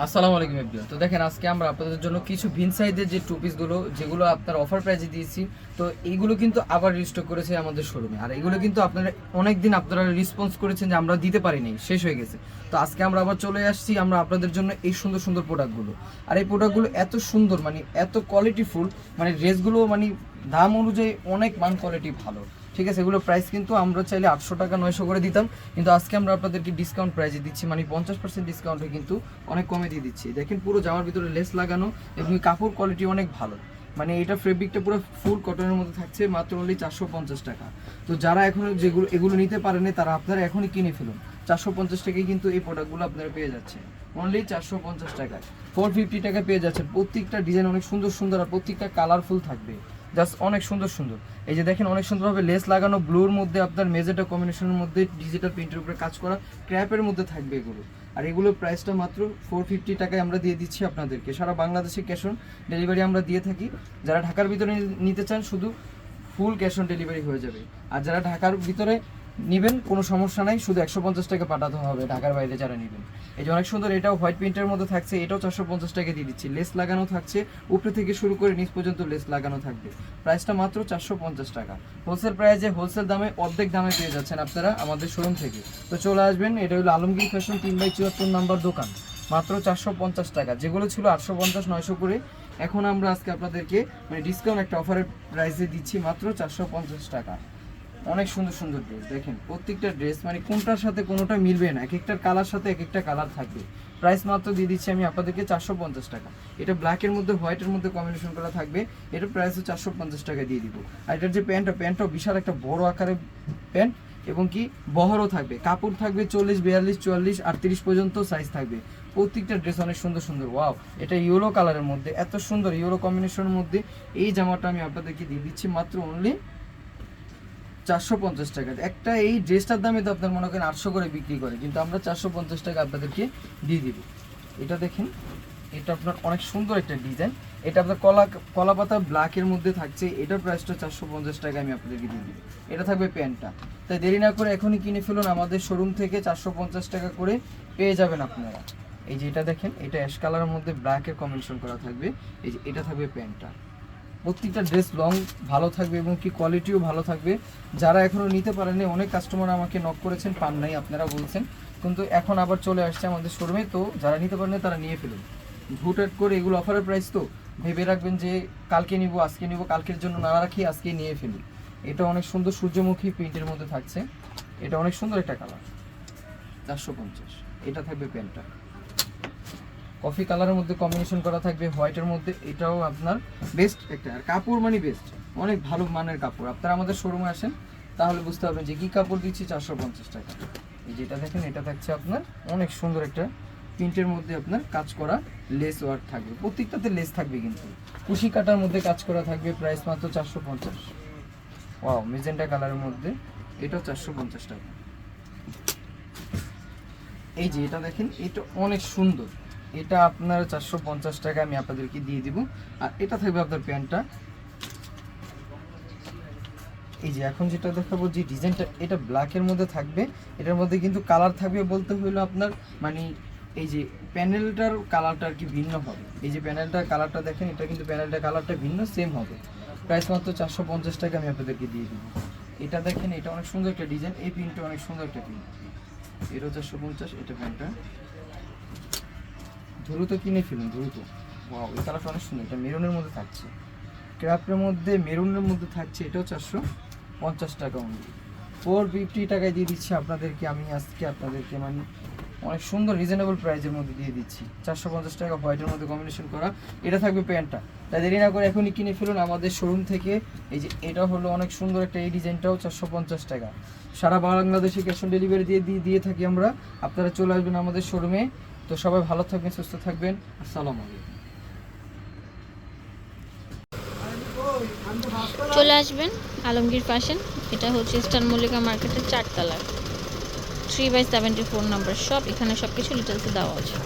আসসালামু আলাইকুম এভরিওয়ান। তো দেখেন, আজকে আমরা আপনাদের জন্য কিছু ভিন সাইজের যে টু পিসগুলো যেগুলো আপনার অফার প্রাইসে দিয়েছি, তো এইগুলো কিন্তু আবার রিস্টক করেছে আমাদের শোরুমে আর এগুলো কিন্তু আপনারা অনেক দিন আপনারা রেসপন্স করেছেন যে আমরা দিতে পারি পারিনি শেষ হয়ে গেছে। তো আজকে আমরা আবার চলে আসছি আমরা আপনাদের জন্য এই সুন্দর সুন্দর প্রোডাক্টগুলো আর এই প্রোডাক্টগুলো এত সুন্দর মানে এত কোয়ালিটিফুল মানে ড্রেসগুলো মানে দাম অনুযায়ী অনেক মান কোয়ালিটি ভালো। ঠিক আছে, এগুলো প্রাইস কিন্তু আমরা চাইলে আটশো টাকা, নয়শো করে দিতাম। কিন্তু আজকে আমরা আপনাদেরকে ডিসকাউন্ট প্রাইসে দিচ্ছি মানে পঞ্চাশ পার্সেন্ট ডিসকাউন্টে কিন্তু অনেক কমে দিয়ে দিচ্ছি। দেখেন পুরো জামার ভিতরে লেস লাগানো এবং কাপড় কোয়ালিটি অনেক ভালো। মানে এটা ফেব্রিকটা পুরো ফুল কটনের মধ্যে থাকছে, মাত্র অনলি চারশো পঞ্চাশ টাকা। তো যারা এখনও যেগুলো, এগুলো নিতে পারেন, তারা আপনারা এখনই কিনে ফেলুন। চারশো পঞ্চাশ টাকায় কিন্তু এই প্রোডাক্টগুলো আপনারা পেয়ে যাচ্ছে অনলি চারশো পঞ্চাশ টাকায়। ফোর ফিফটি টাকা পেয়ে যাচ্ছেন। প্রত্যেকটা ডিজাইন অনেক সুন্দর সুন্দর আর প্রত্যেকটা কালারফুল থাকবে। জাস্ট অনেক সুন্দর সুন্দর। এই যে দেখেন, অনেক সুন্দরভাবে লেস লাগানো, ব্লুর মধ্যে আপনার মেজেটা কম্বিনেশনের মধ্যে ডিজিটাল প্রিন্টের উপরে কাজ করা ক্র্যাপের মধ্যে থাকবে এগুলো। আর এগুলোর প্রাইসটা মাত্র ফোর ফিফটি টাকায় আমরা দিয়ে দিচ্ছি আপনাদেরকে। সারা বাংলাদেশে ক্যাশ অন ডেলিভারি আমরা দিয়ে থাকি। যারা ঢাকার ভিতরে নিতে চান, শুধু ফুল ক্যাশ অন ডেলিভারি হয়ে যাবে। আর যারা ঢাকার ভিতরে নেবেন, কোনো সমস্যা নাই, শুধু একশো পঞ্চাশ টাকা পাঠাতে হবে, ঢাকার বাইরে যারা নেবেন। এই যে অনেক সুন্দর, এটাও হোয়াইট প্রিন্টের মধ্যে থাকছে, এটাও চারশো পঞ্চাশ টাকা দিয়ে দিচ্ছি। লেস লাগানো থাকছে, উপরে থেকে শুরু করে নিচ পর্যন্ত লেস লাগানো থাকবে। প্রাইসটা মাত্র চারশো পঞ্চাশ টাকা। হোলসেল প্রাইসে, হোলসেল দামে, অর্ধেক দামে পেয়ে যাচ্ছেন আপনারা আমাদের শোরুম থেকে। তো চলে আসবেন, এটা হলো আলমগীর ফ্যাশন তিন বাই চুয়াত্তর নাম্বার দোকান। মাত্র চারশো পঞ্চাশ টাকা। যেগুলো ছিল আটশো পঞ্চাশ, নয়শো করে। এখন আমরা আজকে আপনাদেরকে মানে ডিসকাউন্ট একটা অফারের প্রাইসে দিচ্ছি মাত্র চারশো পঞ্চাশ টাকা। অনেক সুন্দর সুন্দর ড্রেস দেখেন। প্রত্যেকটা ড্রেস মানে কোনটার সাথে কোনোটা মিলবে না এক একটার কালার সাথে এক একটা কালার থাকবে। প্রাইস মাত্র দিয়ে দিচ্ছি আমি আপনাদেরকে চারশো পঞ্চাশ টাকা। এটা ব্ল্যাকের মধ্যে হোয়াইটের মধ্যে কম্বিনেশন করা থাকবে। এটার প্রাইস চারশো পঞ্চাশ টাকা দিয়ে দিব। আর এটার যে প্যান্টটা, প্যান্টটাও বিশাল একটা বড় আকারের প্যান্ট এবং কি বহরও থাকবে। কাপড় থাকবে চল্লিশ, বিয়াল্লিশ, চুয়াল্লিশ, আটত্রিশ পর্যন্ত সাইজ থাকবে। প্রত্যেকটা ড্রেস অনেক সুন্দর সুন্দর। ওয়াও এটা ইয়েলো কালারের মধ্যে, এত সুন্দর ইয়েলো কম্বিনেশনের মধ্যে এই জামাটা আমি আপনাদেরকে দিয়ে দিচ্ছি মাত্র অনলি চারশো পঞ্চাশ টাকা। একটা এই ড্রেসটার দামে তো আপনার মনে করেন আটশো করে বিক্রি করে, কিন্তু আমরা চারশো পঞ্চাশ টাকা আপনাদেরকে দিয়ে দিব। এটা দেখেন, এটা আপনার অনেক সুন্দর একটা ডিজাইন। এটা আপনার কলা কলা পাতা ব্ল্যাকের মধ্যে থাকছে, এটার প্রাইসটা চারশো পঞ্চাশ টাকা আমি আপনাদেরকে দিয়ে দিব। এটা থাকবে প্যান্টটা। তাই দেরি না করে এখনই কিনে ফেলুন, আমাদের শোরুম থেকে চারশো পঞ্চাশ টাকা করে পেয়ে যাবেন আপনারা। এই যে এটা দেখেন, এটা অ্যাশ কালারের মধ্যে ব্ল্যাকের কম্বিনেশন করা থাকবে। এই যে এটা থাকবে প্যান্টটা। প্রত্যেকটা ড্রেস লং ভালো থাকবে এবং কি কোয়ালিটিও ভালো থাকবে। যারা এখনও নিতে পারেনি অনেক কাস্টমার আমাকে নক করেছেন, পান নাই আপনারা বলছেন। কিন্তু এখন আবার চলে আসছে আমাদের শোরুমে তো যারা নিতে পারেন তারা নিয়ে ফেলুন। হুটহাট করে এগুলো অফারের প্রাইস তো। ভেবে রাখবেন যে কালকে নিব, আজকে নিব, কালকের জন্য না রাখি, আজকে নিয়ে ফেলি এটা অনেক সুন্দর সূর্যমুখী প্রিন্টের মধ্যে থাকছে। এটা অনেক সুন্দর একটা কালার চারশো পঞ্চাশ। এটা থাকবে প্যান্টটা। কফি কালারের মধ্যে কম্বিনেশন করা থাকবে হোয়াইটের মধ্যে এটাও আপনার বেস্ট একটা। আর কাপড় মানে বেস্ট অনেক ভালো মানের কাপড়। আপনারা আমাদের শোরুমে আসেন, তাহলে বুঝতে পারবেন যে কী কাপড় দিচ্ছি, চারশো পঞ্চাশ টাকা। এই যেটা দেখেন, এটা থাকছে আপনার অনেক সুন্দর একটা প্রিন্টের মধ্যে আপনার কাজ করা লেস ওয়ার্ক থাকবে। প্রত্যেকটাতে লেস থাকবে কিন্তু। কুশি কাটার মধ্যে কাজ করা থাকবে প্রাইস মাত্র চারশো পঞ্চাশ। ওয়াও মেজেন্টা কালারের মধ্যে এটাও চারশো পঞ্চাশ টাকা। এই যে এটা দেখেন, এটা অনেক সুন্দর। এটা আপনার চারশো পঞ্চাশ টাকা আমি আপনাদেরকে দিয়ে দিব। আর এটা থাকবে আপনার প্যান্টটা। এই যে এখন যেটা দেখাবো যে ডিজাইনটা, এটা ব্ল্যাকের মধ্যে থাকবে। এটার মধ্যে কিন্তু কালার থাকবে বলতে হইল আপনার মানে এই যে প্যানেলটার কালারটা আর কি ভিন্ন হবে। এই যে প্যানেলটার কালারটা দেখেন, এটা কিন্তু প্যানেলটার কালারটা ভিন্ন সেম হবে। প্রাইস মাত্র চারশো পঞ্চাশ টাকা আমি আপনাদেরকে দিয়ে দিব। এটা দেখেন, এটা অনেক সুন্দর একটা ডিজাইন, এই প্রিন্টটা অনেক সুন্দর একটা প্রিন্ট এটাও চারশো পঞ্চাশ, এটা প্যান্টটা। দ্রুত কিনে ফেলুন দ্রুত ওয়াও এই কালারটা অনেক সুন্দর। এটা মেরুনের মধ্যে থাকছে। ক্র্যাপের মধ্যে মেরুনের মধ্যে থাকছে, এটাও চারশো পঞ্চাশ টাকা অনলি ফোর ফিফটি টাকায় দিয়ে দিচ্ছি আপনাদেরকে। আমি আজকে আপনাদেরকে মানে অনেক সুন্দর রিজনেবল প্রাইসের মধ্যে দিয়ে দিচ্ছি। চারশো পঞ্চাশ টাকা হোয়াইটের মধ্যে কম্বিনেশন করা। এটা থাকবে প্যান্টটা তাই দেরি না করে এখনই কিনে ফেলুন আমাদের শোরুম থেকে। এই যে এটা হলো অনেক সুন্দর একটা এই ডিজাইনটাও চারশো পঞ্চাশ টাকা। সারা বাংলাদেশে ক্যাশ অন ডেলিভারি দিয়ে দিয়ে দিয়ে থাকি আমরা। আপনারা চলে আসবেন আমাদের শোরুমে তো সবাই ভালো থাকবেন, সুস্থ থাকবেন। আসসালামু চলে আসবেন আলমগীর পাশেন এটা হচ্ছে ইস্টার্ন মল্লিকা মার্কেটের চারতলা। Three by seventy four number shop এখানে সব কিছু ডিটেলসে দেওয়া আছে।